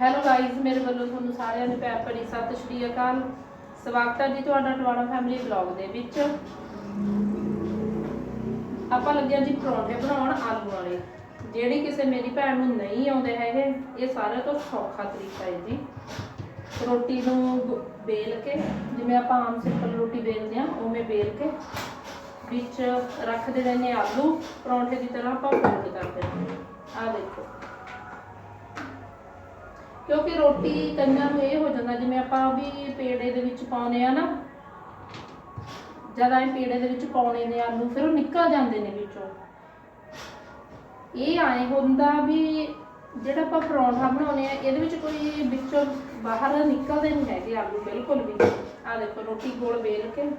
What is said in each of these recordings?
Hello guys ਮੇਰੇ ਵੱਲੋਂ ਤੁਹਾਨੂੰ ਸਾਰਿਆਂ ਨੂੰ ਪਿਆਰ ਭਰੀ ਸਤਿ ਸ਼੍ਰੀ ਅਕਾਲ। ਸਵਾਗਤ ਹੈ ਜੀ ਤੁਹਾਡਾ ਟਵਾਣਾ ਫੈਮਿਲੀ ਵਲੌਗ ਦੇ ਵਿੱਚ। ਆਪਾਂ ਲੱਗਿਆ ਜੀ ਪਰੌਂਠੇ ਬਣਾਉਣ ਆਲੂ ਵਾਲੇ। ਜਿਹੜੀ ਕਿਸੇ ਮੇਰੀ ਭੈਣ ਨੂੰ ਨਹੀਂ ਆਉਂਦੇ ਹੈਗੇ, ਇਹ ਸਾਰਿਆਂ ਤੋਂ ਸੌਖਾ ਤਰੀਕਾ ਹੈ ਜੀ। ਰੋਟੀ ਨੂੰ ਗ- ਬੇਲ ਕੇ, ਜਿਵੇਂ ਆਪਾਂ ਆਮ ਸਿੰਪਲ ਰੋਟੀ ਬੇਲਦੇ ਆ ਉਵੇਂ ਬੇਲ ਕੇ ਵਿੱਚ ਰੱਖਦੇ ਰਹਿੰਦੇ ਆਲੂ। ਪਰੌਂਠੇ ਦੀ ਤਰ੍ਹਾਂ ਆਪਾਂ ਫੋਲਡ ਕਰ ਦੇਣੇ ਆ ਦੇਖੋ। ਕਿਉਂਕਿ ਰੋਟੀ ਕਈਆਂ ਨੂੰ ਇਹ ਹੋ ਜਾਂਦਾ, ਜਿਵੇਂ ਆਪਾਂ ਵੀ ਪੇੜੇ ਦੇ ਵਿੱਚ ਪਾਉਨੇ ਆ ਨਾ, ਜਦ ਐ ਪੇੜੇ ਦੇ ਵਿੱਚ ਪਾਉਣੇ ਨੇ ਆਲੂ, ਫਿਰ ਉਹ ਨਿਕਲ ਜਾਂਦੇ ਨੇ ਵਿੱਚੋਂ। ਇਹ ਆਏ ਹੁੰਦਾ ਵੀ ਜਿਹੜਾ ਆਪਾਂ ਪਰੌਂਠਾ ਬਣਾਉਨੇ ਆ, ਇਹਦੇ ਵਿੱਚ ਕੋਈ ਵਿੱਚੋਂ ਬਾਹਰ ਨਿਕਲਦੇ ਨਹੀਂ ਹੈਗੇ ਆਲੂ ਬਿਲਕੁਲ ਵੀ। ਆ ਦੇਖੋ, ਰੋਟੀ ਗੋਲ ਬੇਲ ਕੇ।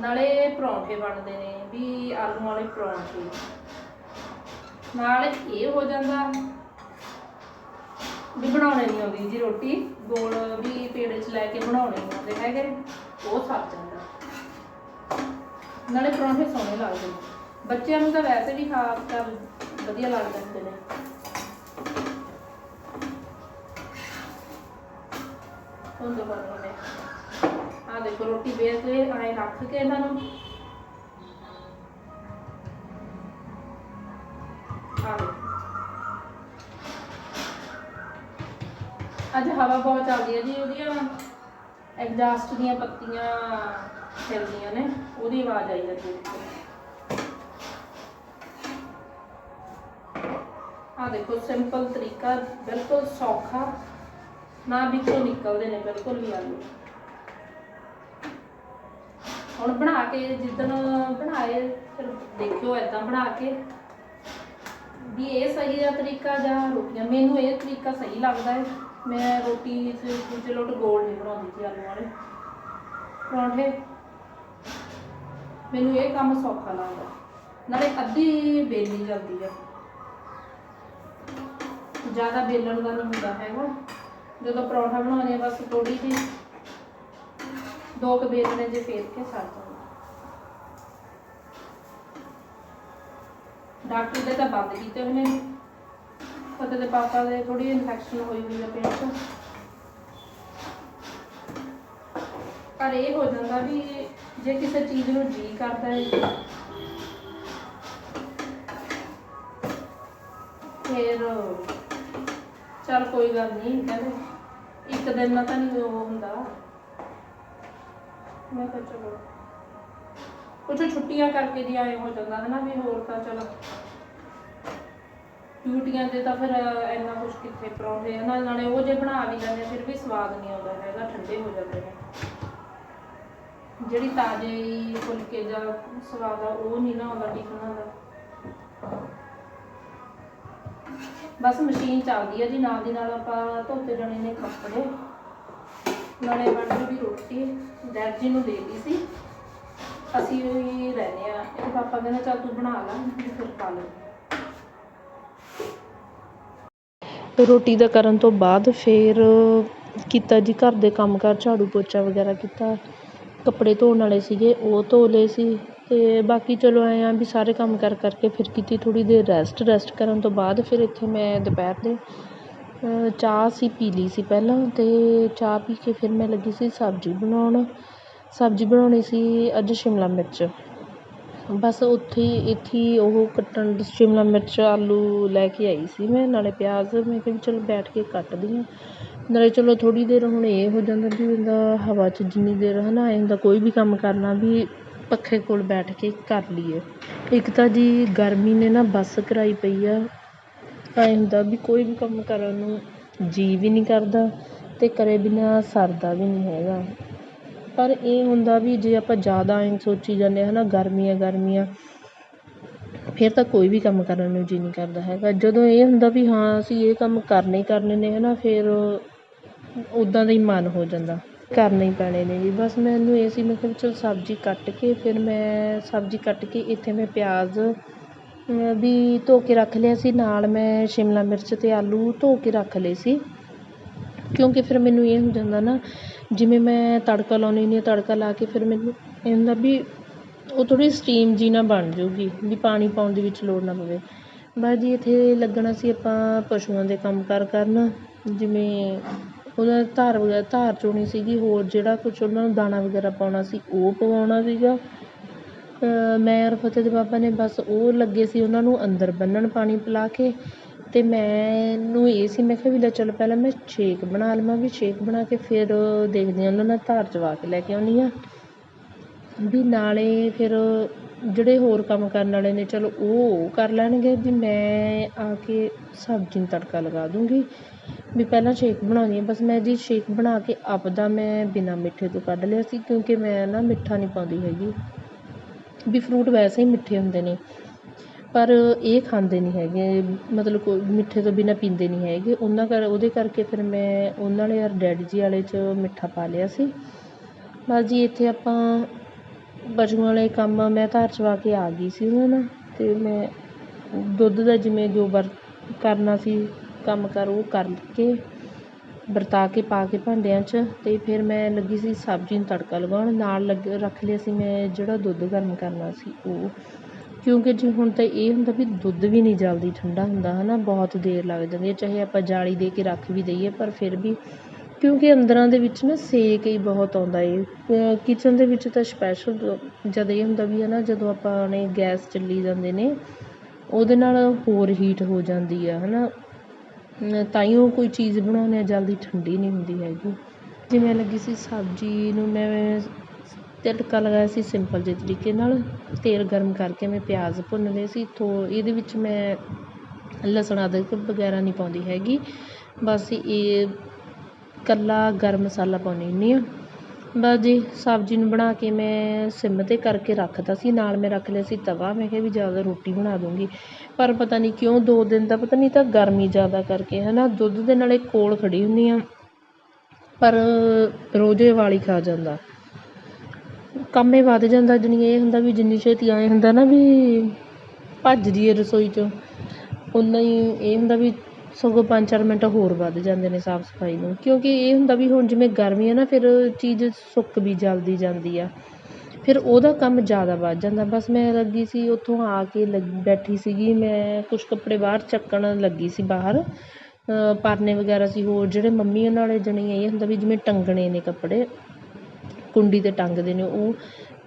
ਨਾਲੇ ਪਰੌਂਠੇ ਬਣਦੇ ਨੇ, ਵੀ ਆਲੂ ਵਾਲੇ ਪਰੌਂਠੇ। ਨਾਲ ਇਹ ਹੋ ਜਾਂਦਾ ਵੀ ਬਣਾਉਣੇ ਨਹੀਂ ਆਉਂਦੀ ਜੀ ਰੋਟੀ ਗੋਲ ਵੀ ਪੇੜੇ 'ਚ ਲੈ ਕੇ ਬਣਾਉਣੇ ਨਹੀਂ ਆਉਂਦੇ ਹੈਗੇ, ਉਹ ਸਰ ਜਾਂਦਾ। ਨਾਲੇ ਪਰੌਂਠੇ ਸੋਹਣੇ ਲੱਗਦੇ ਨੇ। ਬੱਚਿਆਂ ਨੂੰ ਤਾਂ ਵੈਸੇ ਵੀ ਖਾ ਕਰ ਵਧੀਆ ਲੱਗ ਜਾਂਦੇ ਨੇ। ਹੁਣ ਤੋਂ ਬਣਾਉਣੇ ਆ ਦੇਖੋ ਰੋਟੀ ਬੇਲ ਕੇ ਐਂ ਰੱਖ ਕੇ ਇਹਨਾਂ ਨੂੰ। ਅੱਜ ਹਵਾ ਬਹੁਤ ਚੱਲਦੀ ਹੈ ਜੀ, ਉਹਦੀਆਂ ਐਗਜ਼ਾਸਟ ਦੀਆਂ ਪੱਤੀਆਂ ਹਿਲਦੀਆਂ ਨੇ, ਉਹਦੀ ਆਵਾਜ਼ ਆਈ ਜਾਂਦੀ ਆ ਦੇਖੋ ਸਿੰਪਲ ਤਰੀਕਾ, ਬਿਲਕੁਲ ਸੌਖਾ, ਨਾ ਵਿੱਚੋਂ ਨਿਕਲਦੇ ਨੇ, ਬਿਲਕੁਲ ਵੀ ਆਲੂ ਹੁਣ ਬਣਾ ਕੇ ਜਿੱਦਣ ਬਣਾਏ, ਫਿਰ ਦੇਖਿਓ ਐਦਾਂ ਬਣਾ ਕੇ ਵੀ ਇਹ ਸਹੀ ਦਾ ਤਰੀਕਾ ਜਾਂ ਰੋਟੀਆਂ ਮੈਨੂੰ ਇਹ ਤਰੀਕਾ ਸਹੀ ਲੱਗਦਾ ਹੈ। ਮੈਂ ਰੋਟੀ ਦੂਜੇ ਲੋਟ ਗੋਲ ਨਹੀਂ ਬਣਾਉਂਦੀ ਸੀ ਆਲੂ ਵਾਲੇ। ਪਰੌਂਠੇ। ਮੈਨੂੰ ਇਹ ਕੰਮ ਸੌਖਾ ਲੱਗਦਾ। ਨਾਲੇ ਅੱਧੀ ਬੇਲੀ ਜਾਂਦੀ ਹੈ ਜ਼ਿਆਦਾ ਬੇਲਣ ਦਾ ਨਹੀਂ ਹੁੰਦਾ ਹੈਗਾ। ਜਦੋਂ ਪਰੌਂਠਾ ਬਣਾਉਣੇ ਆ ਬਸ ਥੋੜੀ ਜਿਹੀ ਦੋ ਕੁ ਬੇਲਣੇ ਜੇ ਫੇਰ ਕੇ ਸਰ ਜਾਂਦਾ ਡਾਕਟਰ ਦੇ ਤਾਂ ਬੰਦ ਕੀਤੇ ਹੋਏ ਨੇ। ਪਤਾ ਦੇ ਪਾਪਾ ਦੇ ਥੋੜੀ ਇਨਫੈਕਸ਼ਨ ਹੋਈ ਹੋਈ ਹੈ ਪੇਟ 'ਚ। ਪਰ ਇਹ ਹੋ ਜਾਂਦਾ ਵੀ ਜੇ ਕਿਸੇ ਚੀਜ਼ ਨੂੰ ਜੀ ਕਰਦਾ ਹੈ ਫਿਰ ਚਲ ਕੋਈ ਗੱਲ ਨਹੀਂ, ਕਹਿੰਦੇ ਇੱਕ ਦਿਨ ਨਾਲ ਤਾਂ ਨਹੀਂ ਉਹ ਹੁੰਦਾ। ਮੈਂ ਕਿਹਾ ਚਲੋ। ਕੁਛ ਛੁੱਟੀਆਂ ਕਰਕੇ ਦੀ ਆਏ ਹੋ ਜਾਂਦਾ ਹੈ ਵੀ ਹੋਰ ਤਾਂ ਚਲੋ। ਡਿਊਟੀਆਂ ਦੇ ਤਾਂ ਫਿਰ ਇੰਨਾ ਕੁਛ ਕਿੱਥੇ ਪਰੌਂਠੇ ਆ ਨਾਲ ਨਾਲੇ ਉਹ ਜੇ ਬਣਾ ਵੀ ਲੈਂਦੇ ਫਿਰ ਵੀ ਸਵਾਦ ਨਹੀਂ ਆਉਂਦਾ ਹੈਗਾ, ਠੰਡੇ ਹੋ ਜਾਂਦੇ ਨੇ। ਜਿਹੜੀ ਤਾਜ਼ੇ ਫੁਲਕੇ ਦਾ ਸਵਾਦ ਆ, ਉਹ ਨਹੀਂ ਨਾ ਆਉਂਦਾ ਟਿਫਨਾਂ ਦਾ। ਬਸ ਮਸ਼ੀਨ ਚੱਲਦੀ ਹੈ ਜੀ, ਨਾਲ ਦੀ ਨਾਲ ਆਪਾਂ ਧੋਤੇ ਜਾਣੇ ਨੇ ਕੱਪੜੇ। ਨਾਲੇ ਬਣ ਗਈ ਰੋਟੀ, ਡੈਡ ਜੀ ਨੂੰ ਦੇ ਦਿੱਤੀ ਸੀ। ਅਸੀਂ ਵੀ ਰਹਿੰਦੇ ਆ ਇਹ ਪਾਪਾ ਕਹਿੰਦੇ, ਚੱਲ ਤੂੰ ਬਣਾ ਲੈ ਵੀ ਫਿਰ ਖਾ ਲੈ ਰੋਟੀ ਦਾ ਕਰਨ ਤੋਂ ਬਾਅਦ ਫਿਰ ਕੀਤਾ ਜੀ ਘਰ ਦੇ ਕੰਮ ਕਾਰ, ਝਾੜੂ ਪੋਚਾ ਵਗੈਰਾ ਕੀਤਾ। ਕੱਪੜੇ ਧੋਣ ਵਾਲੇ ਸੀਗੇ, ਉਹ ਧੋ ਲਏ ਸੀ। ਤੇ ਬਾਕੀ ਚਲੋ ਐਂ ਆ ਵੀ ਸਾਰੇ ਕੰਮ ਕਰ ਕਰਕੇ ਫਿਰ ਕੀਤੀ ਥੋੜ੍ਹੀ ਦੇਰ ਰੈਸਟ ਰੈਸਟ ਕਰਨ ਤੋਂ ਬਾਅਦ ਫਿਰ ਇੱਥੇ ਮੈਂ ਦੁਪਹਿਰ ਦੇ ਚਾਹ ਅਸੀਂ ਪੀ ਲਈ ਸੀ ਪਹਿਲਾਂ ਅਤੇ ਚਾਹ ਪੀ ਕੇ ਫਿਰ ਮੈਂ ਲੱਗੀ ਸੀ ਸਬਜ਼ੀ ਬਣਾਉਣ। ਸਬਜ਼ੀ ਬਣਾਉਣੀ ਸੀ ਅੱਜ ਸ਼ਿਮਲਾ ਮਿਰਚ। ਬਸ ਉੱਥੇ ਇੱਥੇ ਉਹ ਕੱਟਣ ਸ਼ਿਮਲਾ ਮਿਰਚ, ਆਲੂ ਲੈ ਕੇ ਆਈ ਸੀ ਮੈਂ, ਨਾਲੇ ਪਿਆਜ਼ ਮੈਂ ਕਿਹਾ ਵੀ ਚਲੋ ਬੈਠ ਕੇ ਕੱਟਦੀ ਹਾਂ। ਨਾਲੇ ਚਲੋ ਥੋੜ੍ਹੀ ਦੇਰ ਹੁਣ ਇਹ ਹੋ ਜਾਂਦਾ ਵੀ ਬੰਦਾ ਹਵਾ 'ਚ ਜਿੰਨੀ ਦੇਰ ਹੈ ਨਾ ਐਂ ਹੁੰਦਾ ਕੋਈ ਵੀ ਕੰਮ ਕਰਨਾ ਵੀ ਪੱਖੇ ਕੋਲ ਬੈਠ ਕੇ ਕਰ ਲਈਏ। ਇੱਕ ਤਾਂ ਜੀ ਗਰਮੀ ਨੇ ਨਾ ਬੱਸ ਕਰਾਈ ਪਈ ਆ ਐਂ ਹੁੰਦਾ ਵੀ ਕੋਈ ਵੀ ਕੰਮ ਕਰਨ ਨੂੰ ਜੀਅ ਵੀ ਨਹੀਂ ਕਰਦਾ ਅਤੇ ਕਰੇ ਬਿਨਾਂ ਸਰਦਾ ਵੀ ਨਹੀਂ ਹੈਗਾ। ਪਰ ਇਹ ਹੁੰਦਾ ਵੀ ਜੇ ਆਪਾਂ ਜ਼ਿਆਦਾ ਐਂ ਸੋਚੀ ਜਾਂਦੇ ਹਾਂ ਨਾ, ਗਰਮੀਆਂ ਗਰਮੀਆਂ, ਫਿਰ ਤਾਂ ਕੋਈ ਵੀ ਕੰਮ ਕਰਨ ਨੂੰ ਜੀਅ ਨਹੀਂ ਕਰਦਾ ਹੈਗਾ। ਜਦੋਂ ਇਹ ਹੁੰਦਾ ਵੀ ਹਾਂ, ਅਸੀਂ ਇਹ ਕੰਮ ਕਰਨੇ ਹੀ ਕਰਨੇ ਨੇ ਹੈ ਨਾ ਫਿਰ ਉੱਦਾਂ ਦਾ ਹੀ ਮਨ ਹੋ ਜਾਂਦਾ। ਕਰਨੇ ਹੀ ਪੈਣੇ ਨੇ ਜੀ ਬਸ ਮੈਨੂੰ ਇਹ ਸੀ, ਮੈਂ ਕਿਹਾ ਵੀ ਚਲੋ ਸਬਜ਼ੀ ਕੱਟ ਕੇ, ਫਿਰ ਮੈਂ ਸਬਜ਼ੀ ਕੱਟ ਕੇ ਇੱਥੇ ਮੈਂ ਪਿਆਜ਼ ਵੀ ਧੋ ਕੇ ਰੱਖ ਲਿਆ ਸੀ, ਨਾਲ ਮੈਂ ਸ਼ਿਮਲਾ ਮਿਰਚ ਅਤੇ ਆਲੂ ਧੋ ਕੇ ਰੱਖ ਲਏ ਸੀ। ਕਿਉਂਕਿ ਫਿਰ ਮੈਨੂੰ ਇਹ ਹੋ ਜਾਂਦਾ ਨਾ, ਜਿਵੇਂ ਮੈਂ ਤੜਕਾ ਲਾਉਂਦੀ ਹੁੰਦੀ ਹਾਂ, ਤੜਕਾ ਲਾ ਕੇ ਫਿਰ ਮੈਨੂੰ ਇਹ ਹੁੰਦਾ ਵੀ ਉਹ ਥੋੜ੍ਹੀ ਸਟੀਮ ਜੀ ਨਾ ਬਣ ਜੂਗੀ ਵੀ ਪਾਣੀ ਪਾਉਣ ਦੀ ਵਿੱਚ ਲੋੜ ਨਾ ਪਵੇ। ਬਸ ਜੀ ਇੱਥੇ ਲੱਗਣਾ ਸੀ ਆਪਾਂ ਪਸ਼ੂਆਂ ਦੇ ਕੰਮ ਕਾਰ ਕਰਨ, ਜਿਵੇਂ ਉਹਦਾ ਧਾਰ ਵਗੈਰਾ ਧਾਰ ਚੋਣੀ ਸੀਗੀ, ਹੋਰ ਜਿਹੜਾ ਕੁਛ ਉਹਨਾਂ ਨੂੰ ਦਾਣਾ ਵਗੈਰਾ ਪਾਉਣਾ ਸੀ, ਉਹ ਪਵਾਉਣਾ ਸੀਗਾ। ਮੈਂ ਔਰ ਫਤਿਹ ਦੇ ਪਾਪਾ ਨੇ ਬਸ ਉਹ ਲੱਗੇ ਸੀ ਉਹਨਾਂ ਨੂੰ ਅੰਦਰ ਬੰਨਣ ਪਾਣੀ ਪਿਲਾ ਕੇ ਅਤੇ ਮੈਨੂੰ ਇਹ ਸੀ, ਮੈਂ ਕਿਹਾ ਵੀ ਲੈ ਚੱਲ ਪਹਿਲਾਂ ਮੈਂ ਛੇਕ ਬਣਾ ਲਵਾਂ ਵੀ ਸ਼ੇਕ ਬਣਾ ਕੇ ਫਿਰ ਦੇਖਦੇ ਹਾਂ, ਉਹਨਾਂ ਨਾਲ ਧਾਰ ਚਵਾ ਕੇ ਲੈ ਕੇ ਆਉਂਦੀ ਹਾਂ। ਵੀ ਨਾਲੇ ਫਿਰ ਜਿਹੜੇ ਹੋਰ ਕੰਮ ਕਰਨ ਵਾਲੇ ਨੇ, ਚਲੋ ਉਹ ਕਰ ਲੈਣਗੇ ਵੀ ਮੈਂ ਆ ਕੇ ਸਬਜ਼ੀ ਨੂੰ ਤੜਕਾ ਲਗਾ ਦੂੰਗੀ। ਵੀ ਪਹਿਲਾਂ ਸ਼ੇਕ ਬਣਾਉਂਦੀ ਹਾਂ, ਬਸ ਮੈਂ ਜੀ ਸ਼ੇਕ ਬਣਾ ਕੇ ਆਪਦਾ ਮੈਂ ਬਿਨਾਂ ਮਿੱਠੇ ਤੋਂ ਕੱਢ ਲਿਆ ਸੀ ਕਿਉਂਕਿ ਮੈਂ ਨਾ ਮਿੱਠਾ ਨਹੀਂ ਪਾਉਂਦੀ ਹੈਗੀ। ਵੀ ਫਰੂਟ ਵੈਸੇ ਹੀ ਮਿੱਠੇ ਹੁੰਦੇ ਨੇ। ਪਰ ਇਹ ਖਾਂਦੇ ਨਹੀਂ ਹੈਗੇ। ਮਤਲਬ ਕੋਈ ਮਿੱਠੇ ਤੋਂ ਬਿਨਾਂ ਪੀਂਦੇ ਨਹੀਂ ਹੈਗੇ। ਉਹਨਾਂ ਕਰ, ਉਹਦੇ ਕਰਕੇ ਫਿਰ ਮੈਂ ਉਹਨਾਂ ਵਾਲੇ ਔਰ ਡੈਡੀ ਜੀ ਵਾਲੇ 'ਚ ਮਿੱਠਾ ਪਾ ਲਿਆ ਸੀ। ਬਸ ਜੀ, ਇੱਥੇ ਆਪਾਂ ਪਸ਼ੂਆਂ ਵਾਲੇ ਕੰਮ ਮੈਂ ਧਾਰ ਚਵਾ ਕੇ ਆ ਗਈ ਸੀ ਉਹਨਾਂ ਨਾਲ। ਅਤੇ ਮੈਂ ਦੁੱਧ ਦਾ ਜਿਵੇਂ ਜੋ ਵਰ ਕਰਨਾ ਸੀ ਕੰਮ ਕਾਰ, ਉਹ ਕਰਕੇ ਵਰਤਾ ਕੇ ਪਾ ਕੇ ਭਾਂਡਿਆਂ 'ਚ ਅਤੇ ਫਿਰ ਮੈਂ ਲੱਗੀ ਸੀ ਸਬਜ਼ੀ ਨੂੰ ਤੜਕਾ ਲਗਾਉਣ। ਨਾਲ ਲੱਗ ਰੱਖ ਲਿਆ ਸੀ ਮੈਂ ਜਿਹੜਾ ਦੁੱਧ ਗਰਮ ਕਰਨਾ ਸੀ ਉਹ। ਕਿਉਂਕਿ ਜੇ ਹੁਣ ਤਾਂ ਇਹ ਹੁੰਦਾ ਵੀ ਦੁੱਧ ਵੀ ਨਹੀਂ ਜਲਦੀ ਠੰਡਾ ਹੁੰਦਾ ਹੈ ਨਾ ਬਹੁਤ ਦੇਰ ਲੱਗ ਜਾਂਦੀ ਹੈ, ਚਾਹੇ ਆਪਾਂ ਜਾਲੀ ਦੇ ਕੇ ਰੱਖ ਵੀ ਦਈਏ, ਪਰ ਫਿਰ ਵੀ ਕਿਉਂਕਿ ਅੰਦਰਾਂ ਦੇ ਵਿੱਚ ਨਾ ਸੇਕ ਹੀ ਬਹੁਤ ਆਉਂਦਾ ਏ। ਕਿਚਨ ਦੇ ਵਿੱਚ ਤਾਂ ਸਪੈਸ਼ਲ ਜਦ ਇਹ ਹੁੰਦਾ ਵੀ ਹੈ ਨਾ ਜਦੋਂ ਆਪਾਂ ਨੇ ਗੈਸ ਚੱਲੀ ਜਾਂਦੇ ਨੇ, ਉਹਦੇ ਨਾਲ ਹੋਰ ਹੀਟ ਹੋ ਜਾਂਦੀ ਆ ਹੈ ਨਾ ਤਾਈਓ ਕੋਈ ਚੀਜ਼ ਬਣਾਉਂਦੇ ਹਾਂ ਜਲਦੀ ਠੰਡੀ ਨਹੀਂ ਹੁੰਦੀ ਹੈਗੀ। ਜਿਵੇਂ ਲੱਗੀ ਸੀ ਸਬਜ਼ੀ ਨੂੰ ਮੈਂ ਤੜਕਾ ਲਗਾਇਆ ਸੀ ਸਿੰਪਲ ਜਿਹੇ ਤਰੀਕੇ ਨਾਲ, ਤੇਲ ਗਰਮ ਕਰਕੇ ਮੈਂ ਪਿਆਜ਼ ਭੁੰਨ ਲਏ ਸੀ। ਥੋ, ਇਹਦੇ ਵਿੱਚ ਮੈਂ ਲਸਣ ਅਦਰਕ ਵਗੈਰਾ ਨਹੀਂ ਪਾਉਂਦੀ ਹੈਗੀ। ਬਸ ਇਹ ਇਕੱਲਾ ਗਰਮ ਮਸਾਲਾ ਪਾਉਂਦੀ ਹੁੰਦੀ ਹਾਂ। ਬਸ ਜੀ, ਸਬਜ਼ੀ ਨੂੰ ਬਣਾ ਕੇ ਮੈਂ ਸਿਮ 'ਤੇ ਕਰਕੇ ਰੱਖਤਾ ਸੀ, ਨਾਲ ਮੈਂ ਰੱਖ ਲਿਆ ਸੀ ਤਵਾ। ਮੈਂ ਕਿਹਾ ਵੀ ਜ਼ਿਆਦਾ ਰੋਟੀ ਬਣਾ ਦੂੰਗੀ। ਪਰ ਪਤਾ ਨਹੀਂ ਕਿਉਂ ਦੋ ਦਿਨ ਦਾ, ਪਤਾ ਨਹੀਂ ਤਾਂ ਗਰਮੀ ਜ਼ਿਆਦਾ ਕਰਕੇ ਹੈ ਨਾ ਦੁੱਧ ਦੇ ਨਾਲੇ ਕੋਲ ਖੜ੍ਹੀ ਹੁੰਦੀ ਹਾਂ ਪਰ ਰੋਜ਼ੇ ਵਾਲੀ ਖਾ ਜਾਂਦਾ। ਕੰਮ ਹੀ ਵੱਧ ਜਾਂਦਾ, ਜਾਣੀ ਇਹ ਹੁੰਦਾ ਵੀ ਜਿੰਨੀ ਛੇਤੀ ਆਏ ਹੁੰਦਾ ਨਾ ਵੀ ਭੱਜ ਜੀਏ ਰਸੋਈ 'ਚੋਂ। ਉਨਾ ਹੀ ਇਹ ਹੁੰਦਾ ਵੀ ਸਗੋਂ ਪੰਜ ਚਾਰ ਮਿੰਟ ਹੋਰ ਵੱਧ ਜਾਂਦੇ ਨੇ ਸਾਫ਼ ਸਫ਼ਾਈ ਨੂੰ। ਕਿਉਂਕਿ ਇਹ ਹੁੰਦਾ ਵੀ ਹੁਣ ਜਿਵੇਂ ਗਰਮੀ ਆ ਨਾ, ਫਿਰ ਚੀਜ਼ ਸੁੱਕ ਵੀ ਜਲਦੀ ਜਾਂਦੀ ਆ। ਫਿਰ ਉਹਦਾ ਕੰਮ ਜ਼ਿਆਦਾ ਵੱਧ ਜਾਂਦਾ। ਬਸ ਮੈਂ ਲੱਗੀ ਸੀ, ਉੱਥੋਂ ਆ ਕੇ ਲੱਗ, ਬੈਠੀ ਸੀਗੀ। ਮੈਂ ਕੁਛ ਕੱਪੜੇ ਬਾਹਰ ਚੱਕਣ ਲੱਗੀ ਸੀ ਬਾਹਰ। ਪਰਨੇ ਵਗੈਰਾ ਸੀ ਹੋਰ, ਜਿਹੜੇ ਮੰਮੀ ਉਹਨਾਂ ਵਾਲੇ ਜਣੇ ਇਹ ਹੁੰਦਾ ਵੀ ਜਿਵੇਂ ਟੰਗਣੇ ਨੇ ਕੱਪੜੇ, ਕੁੰਡੀ 'ਤੇ ਟੰਗਦੇ ਨੇ ਉਹ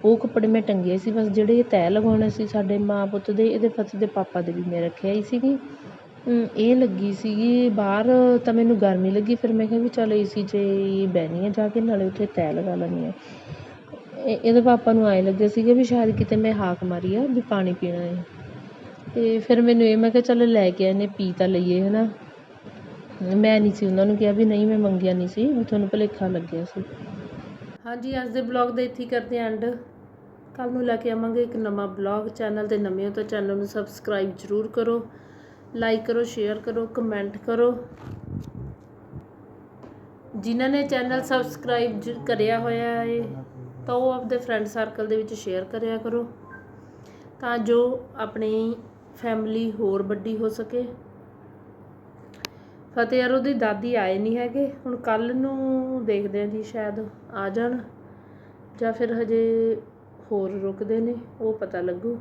ਉਹ ਕੱਪੜੇ ਮੈਂ ਟੰਗੇ ਸੀ। ਬਸ ਜਿਹੜੇ ਤੈਅ ਲਗਾਉਣੇ ਸੀ ਸਾਡੇ ਮਾਂ ਪੁੱਤ ਦੇ, ਇਹਦੇ ਫਤਿਹ ਦੇ ਪਾਪਾ ਦੇ ਵੀ ਮੈਂ ਰੱਖਿਆ ਹੀ ਸੀਗੀ। ਇਹ ਲੱਗੀ ਸੀਗੀ, ਬਾਹਰ ਤਾਂ ਮੈਨੂੰ ਗਰਮੀ ਲੱਗੀ, ਫਿਰ ਮੈਂ ਕਿਹਾ ਵੀ ਚੱਲ ਏ ਸੀ 'ਚ ਹੀ ਬਹਿੰਦੀ ਹਾਂ ਜਾ ਕੇ, ਨਾਲੇ ਉੱਥੇ ਤੈਅ ਲਗਾ ਲੈਂਦੀ ਹਾਂ ਇਹ, ਇਹਦੇ ਪਾਪਾ ਨੂੰ ਆਏ ਲੱਗਿਆ ਸੀਗਾ ਵੀ ਸ਼ਾਇਦ ਕਿਤੇ ਮੈਂ ਹਾਕ ਮਾਰੀ ਆ ਵੀ ਪਾਣੀ ਪੀਣਾ ਹੈ ਅਤੇ ਫਿਰ ਮੈਨੂੰ ਇਹ, ਮੈਂ ਕਿਹਾ ਚੱਲ ਲੈ ਕੇ ਆਏ ਨੇ ਪੀ ਤਾਂ ਲਈਏ ਹੈ ਨਾ ਮੈਂ ਨਹੀਂ ਸੀ, ਉਹਨਾਂ ਨੂੰ ਕਿਹਾ ਵੀ ਨਹੀਂ, ਮੈਂ ਮੰਗਿਆ ਨਹੀਂ ਸੀ, ਵੀ ਤੁਹਾਨੂੰ ਭੁਲੇਖਾ ਲੱਗਿਆ ਸੀ। ਹਾਂਜੀ, ਅੱਜ ਦੇ ਬਲੌਗ ਦਾ ਇੱਥੇ ਹੀ ਕਰਦੇ ਹਾਂ ਐਂਡ। ਕੱਲ ਨੂੰ ਲੈ ਕੇ ਆਵਾਂਗੇ ਇੱਕ ਨਵਾਂ ਬਲੌਗ। ਚੈਨਲ ਤੇ ਨਵੇਂ ਹੋ ਤਾਂ ਚੈਨਲ ਨੂੰ ਸਬਸਕ੍ਰਾਈਬ ਜ਼ਰੂਰ ਕਰੋ। ਲਾਈਕ ਕਰੋ, ਸ਼ੇਅਰ ਕਰੋ, ਕਮੈਂਟ ਕਰੋ। ਜਿਨ੍ਹਾਂ ਨੇ ਚੈਨਲ ਸਬਸਕ੍ਰਾਈਬ ਜ- ਕਰਿਆ ਹੋਇਆ ਹੈ ਤਾਂ ਉਹ ਆਪਣੇ ਫਰੈਂਡ ਸਰਕਲ ਦੇ ਵਿੱਚ ਸ਼ੇਅਰ ਕਰਿਆ ਕਰੋ, ਤਾਂ ਜੋ ਆਪਣੀ ਫੈਮਿਲੀ ਹੋਰ ਵੱਡੀ ਹੋ ਸਕੇ। ਫਤਿਹ ਯਾਰ ਉਹਦੀ ਦਾਦੀ ਆਏ ਨਹੀਂ ਹੈਗੇ, ਹੁਣ ਕੱਲ ਨੂੰ ਦੇਖਦੇ ਹਾਂ ਜੀ ਸ਼ਾਇਦ ਆ ਜਾਣ, ਜਾਂ ਫਿਰ ਹਜੇ ਹੋਰ ਰੁਕਦੇ ਨੇ, ਉਹ ਪਤਾ ਲੱਗੂ।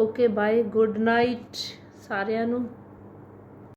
ਓਕੇ ਬਾਏ ਗੁੱਡ ਨਾਈਟ ਸਾਰਿਆਂ ਨੂੰ